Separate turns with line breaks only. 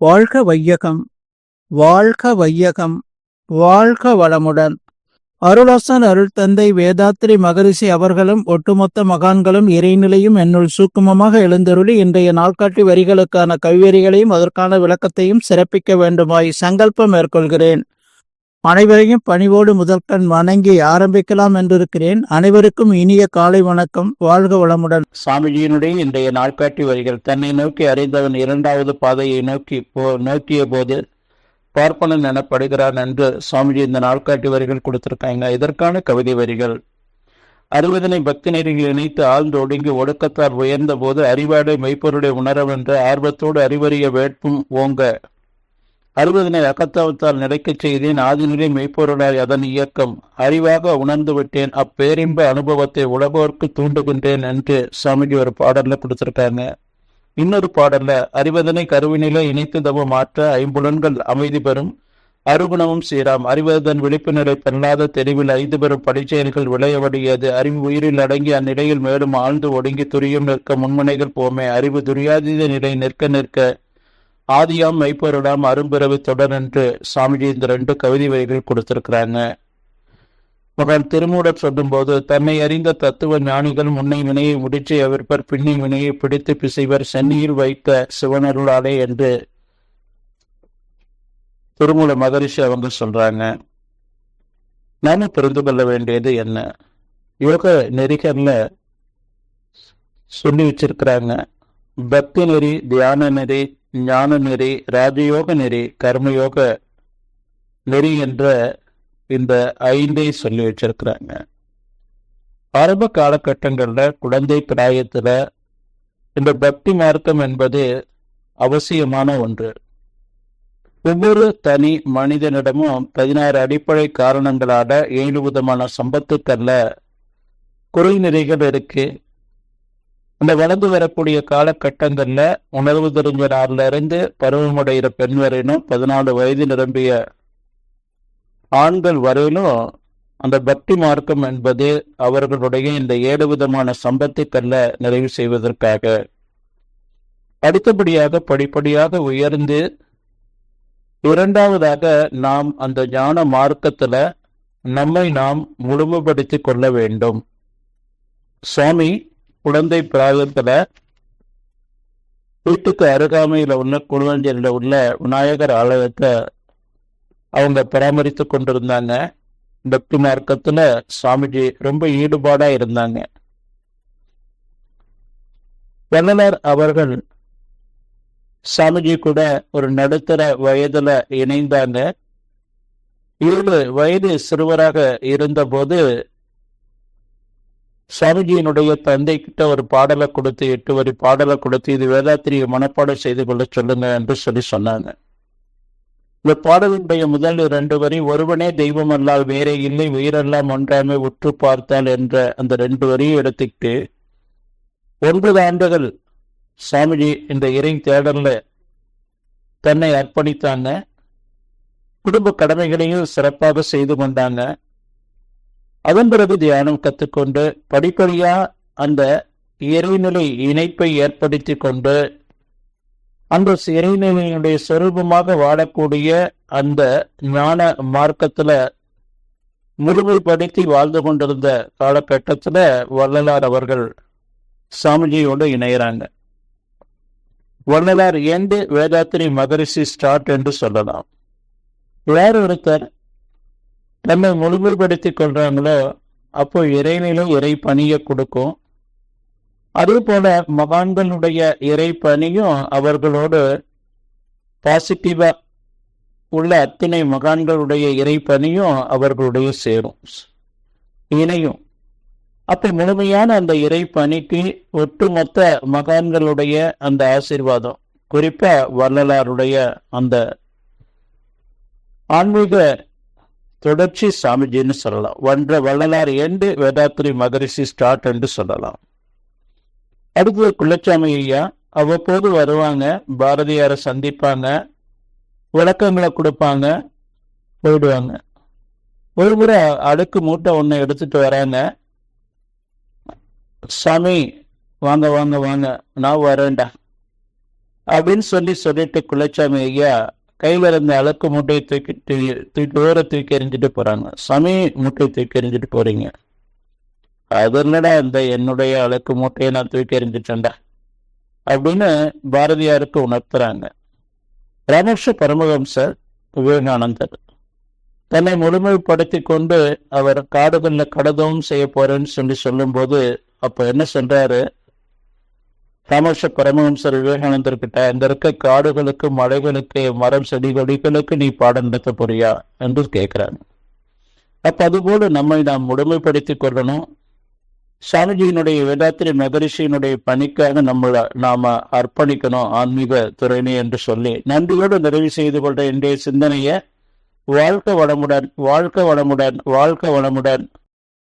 வாழ்க வையகம் வாழ்க வையகம் வாழ்க வளமுடன். அருளாசன் அருள் தந்தை வேதாத்திரி மகரிஷி அவர்களும் ஒட்டுமொத்த மகான்களும் இறைநிலையும் என்னுள் சூக்குமமாக எழுந்தருளி இன்றைய நாள்காட்டி வரிகளுக்கான கவிவரிகளையும் அதற்கான விளக்கத்தையும் சிறப்பிக்க வேண்டுமாய் சங்கல்பம் மேற்கொள்கிறேன். அனைவரையும் பணிவோடு முதற்கண் வணங்கி ஆரம்பிக்கலாம் என்றிருக்கிறேன். அனைவருக்கும் இனிய காலை வணக்கம். வாழ்க வளமுடன்.
சாமிஜியினுடைய இன்றைய நாட்காட்டி வரிகள் தன்னை நோக்கி அறிந்தவன் இரண்டாவது பாதையை நோக்கி போ நோக்கிய போது பார்ப்பனன் எனப்படுகிறான் என்று சுவாமிஜி இந்த நாட்காட்டி வரிகள் கொடுத்திருக்காங்க. இதற்கான கவிதை வரிகள். அறுபதனை பக்தி நெறிகள் இணைத்து ஆழ்ந்து ஒடுங்கி ஒடுக்கத்தால் உயர்ந்த போது அறிவாடை மெய்ப்பொருளை உணரவென்று ஆர்வத்தோடு அறிவறிய வேட்பும் ஓங்க. அறுபதினை அகத்தவத்தால் நிலைக்கச் செய்தேன். ஆதிநிலை மெய்ப்பொருளாய் அதன் இயக்கம். அறிவாக உணர்ந்து விட்டேன். அப்பேரின்ப அனுபவத்தை உலகோர்க்கு தூண்டுகின்றேன் என்று சாமிஜி ஒரு பாடல்ல கொடுத்திருக்காங்க இன்னொரு பாடல்ல அறிவதனை கருவினில இணைத்து தவ மாற்ற ஐம்புலன்கள் அமைதி பெறும். அருகுணமும் சீராம். அறிவதன் விழிப்பு நிலை தெளிவில் ஐந்து பெறும் படிச்செயல்கள் விளையவடியது. அறிவு உயிரில் அடங்கி அந்நிலையில் மேலும் ஆழ்ந்து ஒடுங்கி துரியும் நிற்க முன்முனைகள் போமே. அறிவு துரியாதீத நிலை நிற்க நிற்க ஆதியாம் மெய்ப்பொருளாம் அரும்பிறவி தொடர் என்று சாமிஜி இந்த ரெண்டு கவிதை வரிகள் கொடுத்திருக்கிறாங்க. மகன் திருமூடர் சொல்லும்போது தன்னை அறிந்த தத்துவ ஞானிகள் முன்னை வினையை முடிச்சு எவிர்ப்பர் பின்னி வினையை பிடித்து பிசைவர் சென்னியில் வைத்த சிவனருளாலே என்று திருமூல மகரிஷி அவங்க சொல்றாங்க. நாம புரிந்து கொள்ள வேண்டியது என்ன? யோக நெறிகள்ல சொல்லி வச்சிருக்கிறாங்க. பக்தி நெறி தியான நெறி ஞான நெறி ராஜயோக நெறி கர்மயோக நெறி என்ற இந்த ஐந்தை சொல்லி வச்சிருக்கிறாங்க. ஆரம்ப காலகட்டங்களில் குழந்தை பிராயத்துல இந்த பக்தி மார்க்கம் என்பது அவசியமான ஒன்று. ஒவ்வொரு தனி மனிதனிடமும் பதினாறு அடிப்படை காரணங்களால ஏழு விதமான சம்பத்துக்கல்ல குறைநிறைகள் இருக்கு. அந்த வளர்ந்து வரக்கூடிய காலகட்டங்கள்ல உணர்வு தெரிஞ்ச நாள்ல இருந்து பருவமடைகிற பெண் வரையிலும் பதினாலு வயது நிரம்பிய ஆண்கள் வரையிலும் அந்த பக்தி மார்க்கம் என்பது அவர்களுடைய இந்த ஏழு விதமான சம்பத்துக்கல்ல நிறைவு செய்வதற்காக. அடுத்தபடியாக படிப்படியாக உயர்ந்து இரண்டாவதாக நாம் அந்த ஞான மார்க்கத்துல நம்மை நாம் முழுமைப்படுத்திக் கொள்ள வேண்டும். சுவாமி குழந்தை பிராகத்துல வீட்டுக்கு அருகாமையில உள்ள குழுவஞ்சலில் உள்ள விநாயகர் ஆலயத்தை அவங்க பராமரித்து கொண்டிருந்தாங்க. பக்தி மார்க்கத்துல சுவாமிஜி ரொம்ப ஈடுபாடா இருந்தாங்க. வள்ளலர் அவர்கள் சாமிஜி கூட ஒரு நடுத்தர வயதுல இணைந்தாங்க. ஏழு வயது சிறுவராக இருந்தபோது சாமிஜியினுடைய தந்தை கிட்ட ஒரு பாடலை கொடுத்து எட்டு வரி பாடலை கொடுத்து இது வேதாத்திரியை மனப்பாடம் செய்து கொள்ள சொல்லுங்க என்று சொல்லி சொன்னாங்க. இந்த பாடலுடைய முதல் ரெண்டு வரி ஒருவனே தெய்வம் அல்லால் வேறே இல்லை உயிரெல்லாம் ஒன்றாமே உற்று பார்த்தால் என்ற அந்த ரெண்டு வரியும் எடுத்துக்கிட்டு ஒன்பது ஆண்டுகள் சாமிஜி இந்த இறை தேடல்ல தன்னை அர்ப்பணித்தாங்க. குடும்ப கடமைகளையும் சிறப்பாக செய்து கொண்டாங்க. அதன் பிறகு தியானம் கற்றுக்கொண்டு படிப்படியா அந்த இறைநிலை இணைப்பை ஏற்படுத்தி கொண்டு அந்த இறைநிலையினுடைய சொரூபமாக வாழக்கூடிய அந்த ஞான மார்க்கத்துல முழுமைப்படுத்தி வாழ்ந்து கொண்டிருந்த காலகட்டத்துல வள்ளலார் அவர்கள் சாமிஜியோடு இணையிறாங்க. வள்ளலார் எந்த வேதாத்திரி மகரிஷி ஸ்டார்ட் என்று சொல்லலாம். வேற ஒருத்தர் நம்ம முழுமைப்படுத்தி கொள்றாங்களோ அப்போ இறைநிலும் இறை பணிய கொடுக்கும். அதே போல மகான்களுடைய இறை பணியும் அவர்களோடு பாசிட்டிவா உள்ள அத்தனை மகான்களுடைய இறை பணியும் அவர்களுடைய சேரும் இணையும். அப்ப முழுமையான அந்த இறை பணிக்கு ஒட்டுமொத்த மகான்களுடைய அந்த ஆசீர்வாதம் குறிப்பா வள்ளலாருடைய அந்த ஆன்மீக தொடர்ச்சி சாமிஜின்னு சொல்லலாம். ஒன்ற வள்ளலார் எண்டு வேதாத்ரி மகரிஷி ஸ்டார்ட் என்று சொல்லலாம். அடுத்தது குள்ளச்சாமி ஐயா அவ்வப்போது வருவாங்க பாரதியாரை சந்திப்பாங்க விளக்கங்களை கொடுப்பாங்க போயிடுவாங்க. ஒரு முறை அடுக்கு மூட்டை ஒன்று எடுத்துட்டு வராங்க. சாமி வாங்க வாங்க வாங்க நான் வரேன்டா. அப்படின்னு சொல்லி சொல்லிட்டு குலச்சாமி ஐயா கையில் இருந்த அழுக்கு மூட்டையை தூக்கி தூக்கி தூக்கி தூர தூக்கி எறிஞ்சிட்டு போறாங்க. சாமி மூட்டையை தூக்கி எறிஞ்சிட்டு போறீங்க. அது என்னடா இந்த என்னுடைய அழுக்கு மூட்டையை நான் தூக்கி எறிஞ்சிட்டேன்டா? அப்படின்னு பாரதியாருக்கு உணர்த்துறாங்க. ரமேஷ பரமஹம்சர் விவேகானந்தர் தன்னை முழுமைப்படுத்தி கொண்டு அவர் காடுகளில் கடதவும் செய்ய போறேன்னு சொல்லி சொல்லும்போது அப்போ என்ன சொல்றாரு? ராமகிருஷ்ண பரமஹம்சர் விவேகானந்தர் கிட்ட இந்த இருக்க காடுகளுக்கு மலைகளுக்கு மரம் செடி கொடிகளுக்கு நீ பாடம் நடத்த போறியா என்று கேட்கிறாங்க அப்ப அதுபோல நம்மை நாம் முழுமைப்படுத்திக் கொள்ளணும். சாமிஜியினுடைய வேதாத்திரி மகரிஷியினுடைய பணிக்காக நம்மளை நாம அர்ப்பணிக்கணும் ஆன்மீக துறையினை என்று சொல்லி. நன்றியோடு நிறைவு செய்து கொண்ட இன்றைய சிந்தனையை வாழ்க்க வளமுடன் வாழ்க்க வளமுடன் வாழ்க்க வளமுடன்